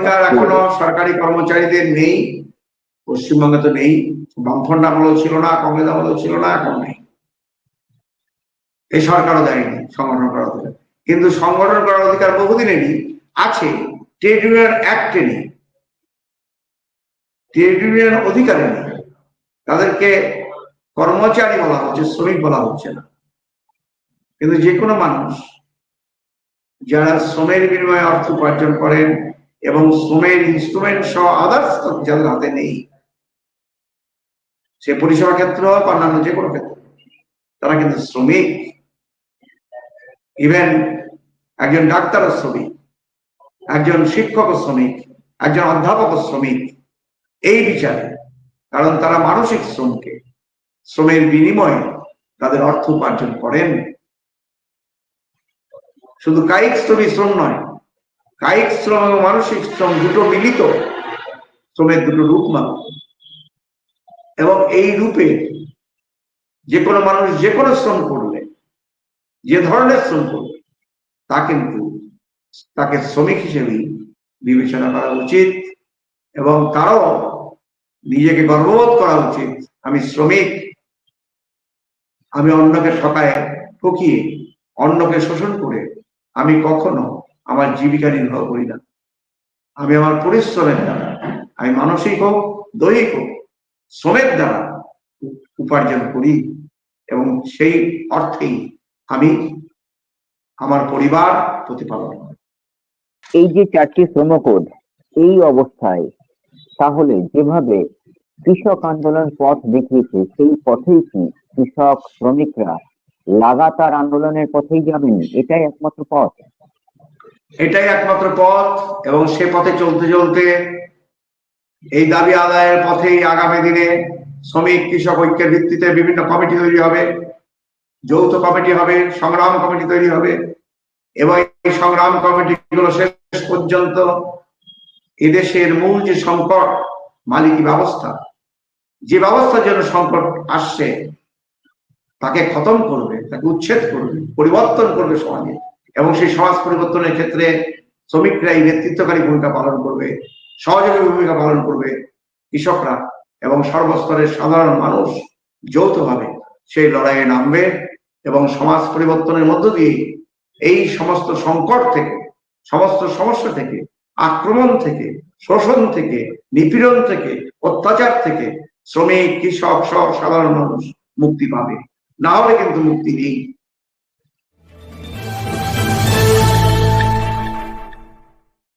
এখনও সরকারি কর্মচারীদের নেই, পশ্চিমবঙ্গে তো নেই, বামফ্রন্ট আমলেও ছিল না, কংগ্রেস আমলেও ছিল না, এখন নেই। এই সরকারও দেয়নি, সংগঠন করার অধিকার। কিন্তু সংগঠন করার অধিকার বহুদিনেরই আছে, ট্রেড ইউনিয়ন অ্যাক্টে নেই। ট্রেড ইউনিয়ন অধিকারে নেই। তাদেরকে কর্মচারী বলা হচ্ছে, শ্রমিক বলা হচ্ছে না। কিন্তু যে কোনো মানুষ যারা শ্রমের বিনিময়ে অর্থ উপার্জন করেন এবং শ্রমের ইনস্ট্রুমেন্ট সহ আদার্স যাদের হাতে নেই। সে পরিষেবা ক্ষেত্র হোক অন্যান্য যে কোনো ক্ষেত্রে। তারা কিন্তু শ্রমিক। ইভেন একজন ডাক্তার শ্রমিক, একজন শিক্ষক শ্রমিক, একজন অধ্যাপক শ্রমিক। এই বিচারে, কারণ তারা মানসিক শ্রমকে, শ্রমের বিনিময়ে তাদের অর্থ উপার্জন করেন। শুধু কায়িক শ্রমিক শ্রম নয় কায়িক শ্রম এবং মানসিক শ্রম দুটো মিলিত। শ্রমের দুটো রূপ মাত্র এবং এই রূপে যে কোনো মানুষ যে কোনো শ্রম করলে, যে ধরনের শ্রম করবে তা কিন্তু তাকে শ্রমিক হিসেবেই বিবেচনা করা উচিত এবং তারও নিজেকে গর্ববোধ করা উচিত, আমি শ্রমিক, আমি অন্যকে ঠকায়, ঠকিয়ে, অন্যকে শোষণ করে, আমি কখনো আমার জীবিকা নির্বাহ করি না আমি আমার পরিশ্রমের দ্বারা, আমি মানসিক হোক, দৈহিক হোক, শ্রমের দ্বারা উপার্জন করি এবং সেই অর্থেই আমি আমার পরিবার প্রতিপালন এই যে চারটি শ্রমকোড, এই অবস্থায় তাহলে যেভাবে কৃষক আন্দোলন পথ দেখিয়েছে, সেই পথেই কি কৃষক শ্রমিকরা লাগাতার আন্দোলনের পথেই যাবেন? এটাই একমাত্র পথ? এটাই একমাত্র পথ এবং সে পথে চলতে চলতে এই দাবি আদায়ের পথেই আগামী দিনে শ্রমিক, কৃষক ঐক্যের ভিত্তিতে বিভিন্ন কমিটি তৈরি হবে, যৌথ কমিটি হবে, সংগ্রাম কমিটি তৈরি হবে এবং এই সংগ্রাম কমিটিগুলো শেষ পর্যন্ত এদেশের মূল যে সংকট, মালিকি ব্যবস্থা, যে ব্যবস্থার জন্য সংকট আসছে, তাকে খতম করবে, তাকে উচ্ছেদ করবে, পরিবর্তন করবে সমাজে। এবং সেই সমাজ পরিবর্তনের ক্ষেত্রে শ্রমিকরা এই নেতৃত্বকারী ভূমিকা পালন করবে, সহযোগী ভূমিকা পালন করবে কৃষকরা এবং সর্বস্তরের সাধারণ মানুষ যৌথভাবে সেই লড়াইয়ে নামবে এবং সমাজ পরিবর্তনের মধ্য দিয়ে এই সমস্ত সংকট থেকে, সমস্ত সমস্যা থেকে, আক্রমণ থেকে, শোষণ থেকে, নিপীড়ন থেকে, অত্যাচার থেকে শ্রমিক, কৃষক সহ সাধারণ মানুষ মুক্তি পাবে। না হলে কিন্তু মুক্তি নেই।